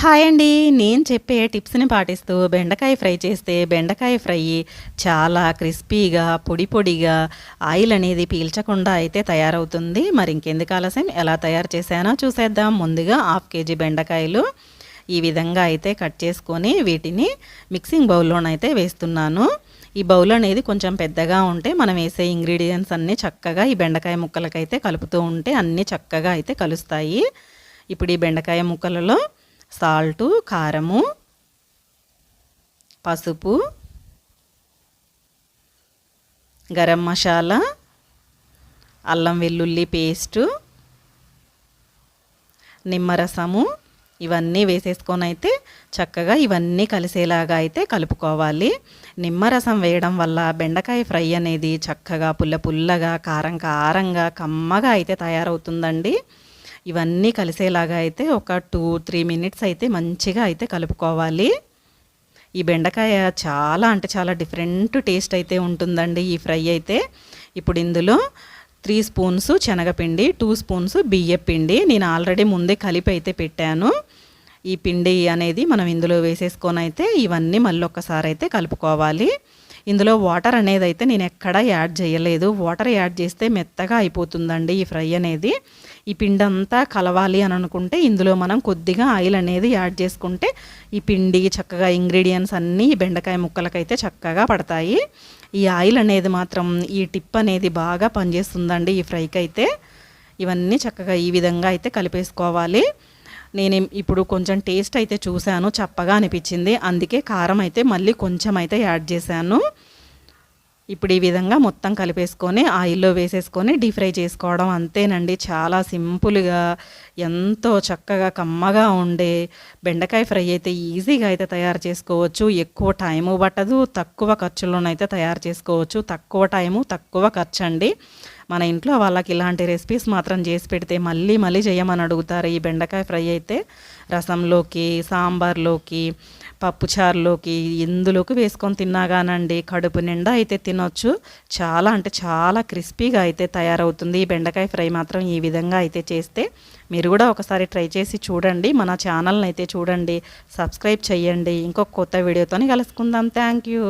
Hi అండి. నేను చెప్పే టిప్స్ని పాటిస్తూ బెండకాయ ఫ్రై చేస్తే బెండకాయ ఫ్రై చాలా క్రిస్పీగా పొడి పొడిగా ఆయిల్ అనేది పీల్చకుండా అయితే తయారవుతుంది. మరి ఇంకెందుకు ఆలస్యం? ఎలా తయారు చేశానో చూసేద్దాం. ముందుగా హాఫ్ కేజీ బెండకాయలు ఈ విధంగా అయితే కట్ చేసుకొని వీటిని మిక్సింగ్ బౌల్లోనైతే వేస్తున్నాను. ఈ బౌల్ అనేది కొంచెం పెద్దగా ఉంటే మనం వేసే ఇంగ్రీడియంట్స్ అన్నీ చక్కగా ఈ బెండకాయ ముక్కలకైతే కలుపుతూ ఉంటే అన్నీ చక్కగా అయితే కలుస్తాయి. ఇప్పుడు ఈ బెండకాయ ముక్కలలో సాల్టు కారము పసుపు గరం మసాలా అల్లం వెల్లుల్లి పేస్టు నిమ్మరసము ఇవన్నీ వేసేసుకొని అయితే చక్కగా ఇవన్నీ కలిసేలాగా అయితే కలుపుకోవాలి. నిమ్మరసం వేయడం వల్ల బెండకాయ ఫ్రై అనేది చక్కగా పుల్ల పుల్లగా కారం కారంగా కమ్మగా అయితే తయారవుతుందండి. ఇవన్నీ కలిసేలాగా అయితే ఒక టూ త్రీ మినిట్స్ అయితే మంచిగా అయితే కలుపుకోవాలి. ఈ బెండకాయ చాలా అంటే చాలా డిఫరెంట్ టేస్ట్ అయితే ఉంటుందండి ఈ ఫ్రై అయితే. ఇప్పుడు ఇందులో త్రీ స్పూన్స్ శనగపిండి టూ స్పూన్స్ బియ్యపిండి. నేను ఆల్రెడీ ముందే కలిపి అయితే పెట్టాను. ఈ పిండి అనేది మనం ఇందులో వేసేసుకొని అయితే ఇవన్నీ మళ్ళీ ఒక్కసారి అయితే కలుపుకోవాలి. ఇందులో వాటర్ అనేది అయితే నేను ఎక్కడా యాడ్ చేయలేదు. వాటర్ యాడ్ చేస్తే మెత్తగా అయిపోతుందండి ఈ ఫ్రై అనేది. ఈ పిండి అంతా కలవాలి అని అనుకుంటే ఇందులో మనం కొద్దిగా ఆయిల్ అనేది యాడ్ చేసుకుంటే ఈ పిండి చక్కగా ఇంగ్రీడియంట్స్ అన్నీ బెండకాయ ముక్కలకైతే చక్కగా పడతాయి. ఈ ఆయిల్ అనేది మాత్రం ఈ టిప్ అనేది బాగా పనిచేస్తుందండి ఈ ఫ్రైకి అయితే ఇవన్నీ చక్కగా ఈ విధంగా అయితే కలిపేసుకోవాలి. నేను ఇప్పుడు కొంచెం టేస్ట్ అయితే చూశాను చప్పగా అనిపించింది. అందుకే కారం అయితే మళ్ళీ కొంచెం అయితే యాడ్ చేశాను. ఇప్పుడు ఈ విధంగా మొత్తం కలిపేసుకొని ఆయిల్లో వేసేసుకొని డీప్ ఫ్రై చేసుకోవడం అంతేనండి. చాలా సింపుల్గా ఎంతో చక్కగా కమ్మగా ఉండే బెండకాయ ఫ్రై అయితే ఈజీగా అయితే తయారు చేసుకోవచ్చు. ఎక్కువ టైము పట్టదు తక్కువ ఖర్చులోనైతే తయారు చేసుకోవచ్చు. తక్కువ టైము తక్కువ ఖర్చు అండి మన ఇంట్లో వాళ్ళకి ఇలాంటి రెసిపీస్ మాత్రం చేసి పెడితే మళ్ళీ మళ్ళీ చేయమని అడుగుతారు ఈ బెండకాయ ఫ్రై అయితే. రసంలోకి సాంబార్లోకి పప్పుచారులోకి ఇందులోకి వేసుకొని తిన్నాగానండి. కడుపు నిండా అయితే తినొచ్చు. చాలా అంటే చాలా క్రిస్పీగా అయితే తయారవుతుంది. ఈ బెండకాయ ఫ్రై మాత్రం ఈ విధంగా అయితే చేస్తే మీరు కూడా ఒకసారి ట్రై చేసి చూడండి. మన ఛానల్ని అయితే చూడండి. సబ్స్క్రైబ్ చేయండి ఇంకొక కొత్త వీడియోతో కలుసుకుందాం. Thank you.